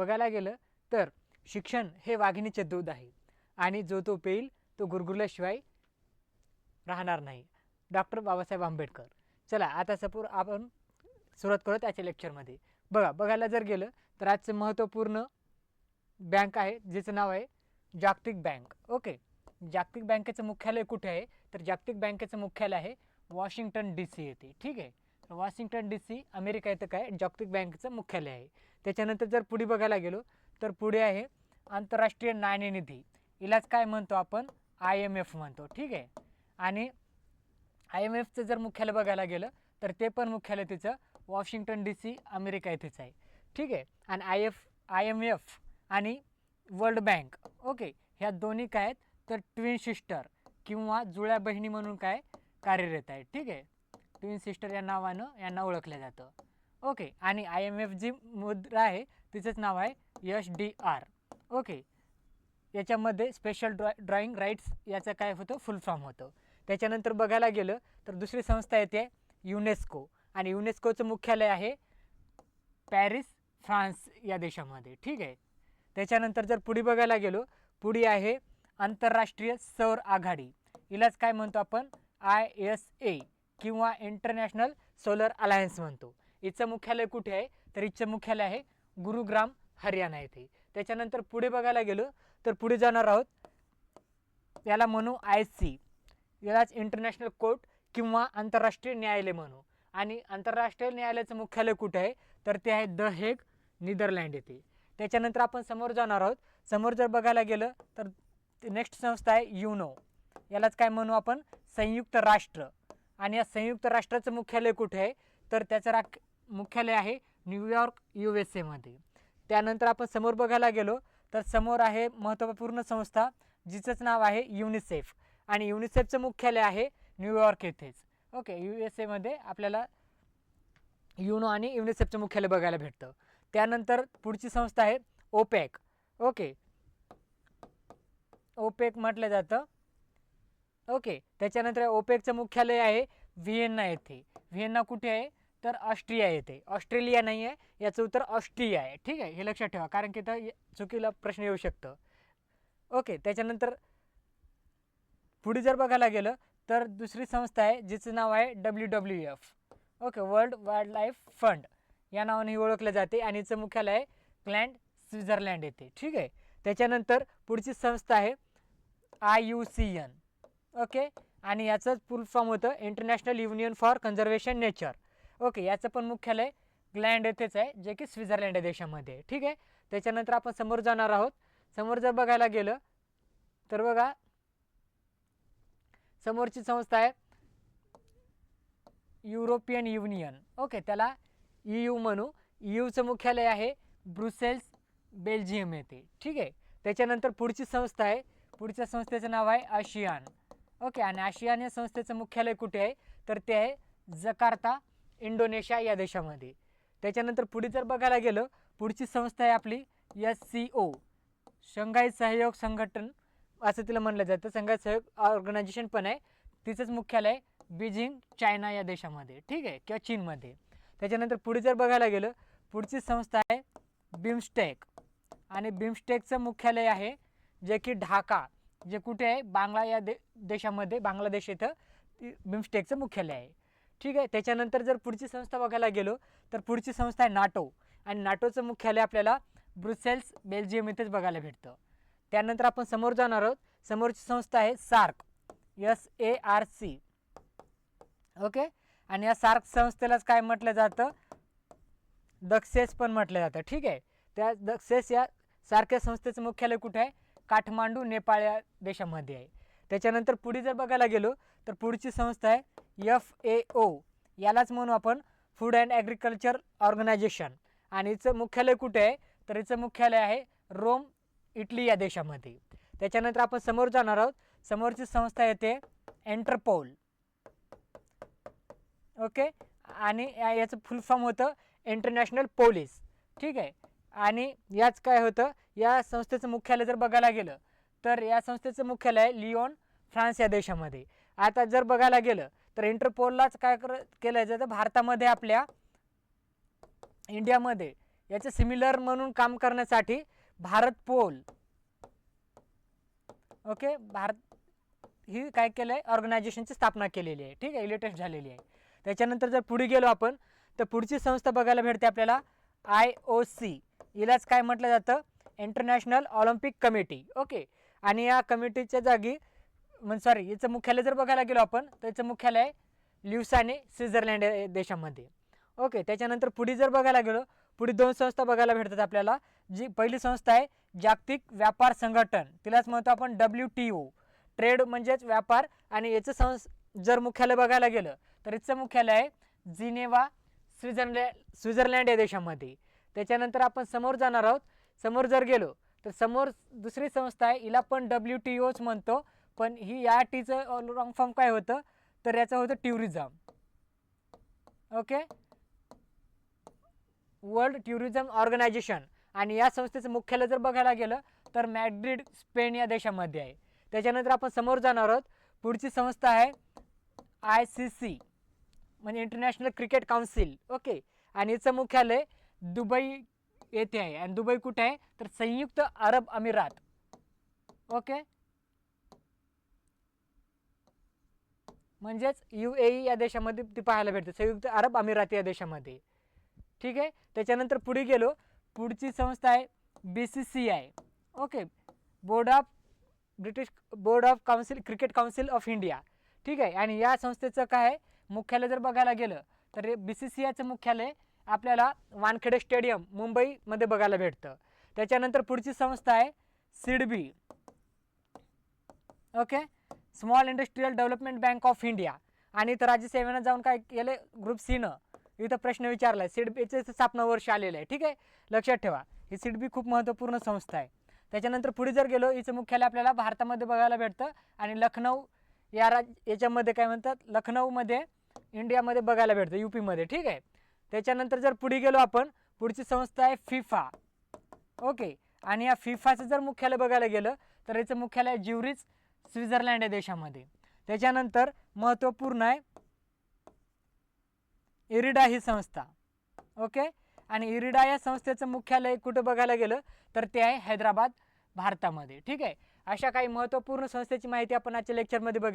बघायला गेलं तर शिक्षण हे वाघिणीचे दूध आहे. आणि जो तो पेईल तो गुरगुरल्याशिवाय राहणार नाही. डॉक्टर बाबासाहेब आंबेडकर. चला आता सपोर आपण सुरुवात करू त्याच्या लेक्चरमध्ये. बघा बघायला जर गेलं तर आजचं महत्त्वपूर्ण बँक आहे जिचं नाव आहे जागतिक बँक. ओके. जागतिक बँकेचं मुख्यालय कुठे आहे? तर जागतिक बँकेचं मुख्यालय आहे वॉशिंग्टन डी सी येथे. ठीक आहे? वॉशिंग्टन डी सी अमेरिका इथं काय? जागतिक बँकेचं मुख्यालय आहे. त्याच्यानंतर जर पुढे बघायला गेलो तर पुढे आहे आंतरराष्ट्रीय नाणेनिधी. हिलाच काय म्हणतो आपण? आय एम एफ म्हणतो. ठीक आहे? आणि आय एम एफचं जर मुख्यालय बघायला गेलं तर ते पण मुख्यालय तिचं वॉशिंग्टन डी सी अमेरिका इथेच आहे. ठीक आहे? आणि I F I M F आणि वर्ल्ड बँक. ओके? ह्या दोन्ही काय आहेत? तर ट्विन सिस्टर किंवा जुळ्या बहिणी म्हणून काय कार्यरत आहे. ठीक आहे? ट्विन सिस्टर या नावानं यांना ओळखलं जातं. ओके आणि आय एम एफ जी मुद्रा आहे तिचंच नाव आहे यश डी आर ओके याच्यामध्ये स्पेशल ड्रॉ ड्रॉइंग राईट्स याचं काय होतं? फुल फॉर्म होतं. त्याच्यानंतर बघायला गेलं तर दुसरी संस्था येते युनेस्को आणि युनेस्कोचं मुख्यालय आहे पॅरिस फ्रान्स या देशामध्ये. ठीक आहे? त्याच्यानंतर जर पुढे बघायला गेलो पुढे आहे आंतरराष्ट्रीय सौर आघाडी. हिलाच काय म्हणतो आपण? आय एस ए किंवा इंटरनॅशनल सोलर अलायन्स म्हणतो. हिचं मुख्यालय कुठे आहे? तर हिचं मुख्यालय आहे गुरुग्राम हरियाणा येथे. त्याच्यानंतर पुढे बघायला गेलो तर पुढे जाणार आहोत याला म्हणू आय सी. यालाच इंटरनॅशनल कोर्ट किंवा आंतरराष्ट्रीय न्यायालय म्हणू. आणि आंतरराष्ट्रीय न्यायालयाचं मुख्यालय कुठे आहे? तर ते आहे द हेग नेदरलँड येथे. त्याच्यानंतर आपण समोर जाणार आहोत. समोर जर बघायला गेलं तर नेक्स्ट संस्था आहे युनो. यालाच काय म्हणू आपण? संयुक्त राष्ट्र. आणि या संयुक्त राष्ट्राचं मुख्यालय कुठे आहे? तर त्याचं राख मुख्यालय आहे न्यूयॉर्क यू एस एमध्ये त्यानंतर आपण समोर बघायला गेलो तर समोर आहे महत्त्वपूर्ण संस्था जिचंच नाव आहे युनिसेफ. आणि युनिसेफचं मुख्यालय आहे न्यूयॉर्क येथेच. ओके यू एस एमध्ये आपल्याला युनो आणि युनिसेफचं मुख्यालय बघायला भेटतं. त्यानंतर पुढची संस्था आहे ओपॅक. ओके. ओपेक म्हटलं जातं. ओके त्याच्यानंतर ओपेकचं मुख्यालय आहे व्हिएन्ना येथे. व्हिएन्ना कुठे आहे? तर ऑस्ट्रिया येथे. ऑस्ट्रेलिया नाही आहे. याचं उत्तर ऑस्ट्रिया आहे. ठीक आहे? हे लक्षात ठेवा. कारण की तर चुकीला प्रश्न येऊ शकतं. ओके. त्याच्यानंतर पुढे जर बघायला गेलं तर दुसरी संस्था आहे जिचं नाव आहे W W F. Okay. World Wildlife Fund. या नावाने ही ओळखलं जाते आणि हिचं मुख्यालय आहे ग्लँड स्वित्झर्लंड येथे. ठीक आहे? त्याच्यानंतर पुढची संस्था आहे I U C N. Okay? आणि याचं फुल फॉर्म होतं International Union for Conservation Nature okay याचं पण मुख्यालय ग्लँड येथेच आहे जे की स्वित्झर्लंड या देशामध्ये. ठीक आहे? त्याच्यानंतर आपण समोर जाणार आहोत. समोर जर बघायला गेलं तर बघा समोरची संस्था आहे युरोपियन युनियन ओके त्याला ई यू म्हणू. ई यूचं मुख्यालय आहे ब्रुसेल्स बेल्जियम येथे. ठीक आहे? त्याच्यानंतर पुढची संस्था आहे पुढच्या संस्थेचं नाव आहे आशियान. ओके आणि आशियान या संस्थेचं मुख्यालय कुठे आहे? तर ते आहे जकार्ता इंडोनेशिया या देशामध्ये. त्याच्यानंतर पुढे जर बघायला गेलं पुढची संस्था आहे आपली एस सी ओ शंघाई सहयोग संघटन असं तिला म्हणलं जातं. शंघाई सहयोग ऑर्गनायझेशन पण आहे. तिचंच मुख्यालय बीजिंग चायना या देशामध्ये ठीक आहे किंवा चीनमध्ये. त्याच्यानंतर पुढे जर बघायला गेलं पुढची संस्था आहे बिमस्टेक. आणि बिमस्टेकचं मुख्यालय आहे जे की ढाका. जे कुठे आहे बांगला या दे देशामध्ये बांगलादेश इथं बिमस्टेकचं मुख्यालय आहे. ठीक आहे? त्याच्यानंतर जर पुढची संस्था बघायला गेलो तर पुढची संस्था आहे नाटो. आणि नाटोचं मुख्यालय आपल्याला ब्रुसेल्स बेल्जियम इथेच बघायला भेटतं. त्यानंतर आपण समोर जाणार आहोत. समोरची संस्था आहे SAARC. S A R C. Okay? आणि या सार्क संस्थेलाच काय म्हटलं जातं? दक्सेस पण म्हटलं जातं. ठीक आहे? त्या दक्सेस या सारख्या संस्थेचं मुख्यालय कुठे आहे? काठमांडू नेपाळ या देशामध्ये आहे. त्याच्यानंतर पुढे जर बघायला गेलो तर पुढची संस्था आहे एफ ए ओ. यालाच म्हणू आपण फूड अँड ॲग्रिकल्चर ऑर्गनायझेशन आणि हिचं मुख्यालय कुठे आहे? तर हिचं मुख्यालय आहे रोम इटली या देशामध्ये. त्याच्यानंतर आपण समोर जाणार आहोत. समोरची संस्था येते एंटरपोल ओके आणि या- याचं फुल फॉर्म होतं इंटरनॅशनल पोलीस ठीक आहे? आणि याच काय होतं? या संस्थेचं मुख्यालय जर बघायला गेलं तर या संस्थेचं मुख्यालय लिओन फ्रान्स या देशामध्ये. आता जर बघायला गेलं तर इंटरपोललाच काय कर केलं जातं भारतामध्ये आपल्या इंडियामध्ये याचं सिमिलर म्हणून काम करण्यासाठी भारत पोल. ओके? भारत ही काय केलं आहे ऑर्गनायझेशनची स्थापना केलेली आहे. ठीक आहे? लेटेस्ट झालेली आहे. त्याच्यानंतर जर पुढे गेलो आपण तर पुढची संस्था बघायला भेटते आपल्याला आय ओ सी. हिलाच काय म्हटलं जातं? इंटरनॅशनल ऑलिम्पिक कमिटी ओके आणि या कमिटीच्या जागी म्हणजे सॉरी याचं मुख्यालय जर बघायला गेलो आपण तर याचं मुख्यालय आहे ल्युसाने स्वित्झर्लंड देशामध्ये. ओके त्याच्यानंतर पुढे जर बघायला गेलो पुढे दोन संस्था बघायला भेटतात आपल्याला. जी पहिली संस्था आहे जागतिक व्यापार संघटन. तिलाच म्हणतो आपण डब्ल्यू टी ओ ट्रेड म्हणजेच व्यापार. आणि याचं संस जर मुख्यालय बघायला गेलं तर याचं मुख्यालय आहे जिनेवा स्वित्झर्लंड स्वित्झर्लंड या देशामध्ये. त्याच्यानंतर आपण समोर जाणार आहोत. समोर जर गेलो तर समोर दुसरी संस्था आहे. हिला पण डब्ल्यू टी ओच म्हणतो. पण ही या टीचं रॉंग फॉर्म काय होतं? तर याचं होतं tourism okay? World Tourism Organization आणि या संस्थेचं मुख्यालय जर बघायला गेलं तर मॅड्रिड स्पेन या देशामध्ये आहे. त्याच्यानंतर आपण समोर जाणार आहोत. पुढची संस्था आहे आय सी सी म्हणजे इंटरनॅशनल क्रिकेट काउन्सिल ओके? आणि याचं मुख्यालय दुबई येथे आहे. आणि दुबई कुठे आहे? तर संयुक्त अरब अमिरात. ओके? म्हणजेच यू ए या देशामध्ये ती पाहायला भेटते. संयुक्त अरब अमिरात या देशामध्ये. ठीक आहे? त्याच्यानंतर पुढे गेलो. पुढची संस्था आहे B C C I. Okay? Board of British Board of Council Cricket Council of India. ठीक आहे? आणि या संस्थेचं काय मुख्यालय जर बघायला गेलं तर बी सी सी आयचं मुख्यालय आपल्याला वानखेडे स्टेडियम मुंबईमध्ये बघायला भेटतं. त्याच्यानंतर पुढची संस्था आहे SIDBI. Okay? Small Industrial Development Bank of India आणि इथं राज्यसेवेनं जाऊन काय केलं ग्रुप सीनं इथं प्रश्न विचारला आहे सिडबीचं स्थापना वर्ष आलेलं आहे. ठीक आहे? लक्षात ठेवा. ही सिडबी खूप महत्त्वपूर्ण संस्था आहे. त्याच्यानंतर पुढे जर गेलो हिचं मुख्यालय आपल्याला भारतामध्ये बघायला भेटतं. आणि लखनौ या राज याच्यामध्ये काय म्हणतात? लखनौमध्ये इंडियामध्ये बघायला भेटतं यू पीमध्ये ठीक आहे? त्याच्यानंतर जर पुढे गेलो आपण पुढची संस्था आहे फिफा. ओके. आणि या फिफाचं जर मुख्यालय बघायला गेलं तर याचं मुख्यालय ज्युरीच स्वित्झर्लंड या देशामध्ये. त्याच्यानंतर महत्त्वपूर्ण आहे इरिडा ही संस्था. ओके? आणि इरिडा या संस्थेचं मुख्यालय कुठं बघायला गेलं तर ते आहे हैदराबाद भारतामध्ये. ठीक आहे? अशा काही महत्त्वपूर्ण संस्थेची माहिती आपण आजच्या लेक्चरमध्ये बघ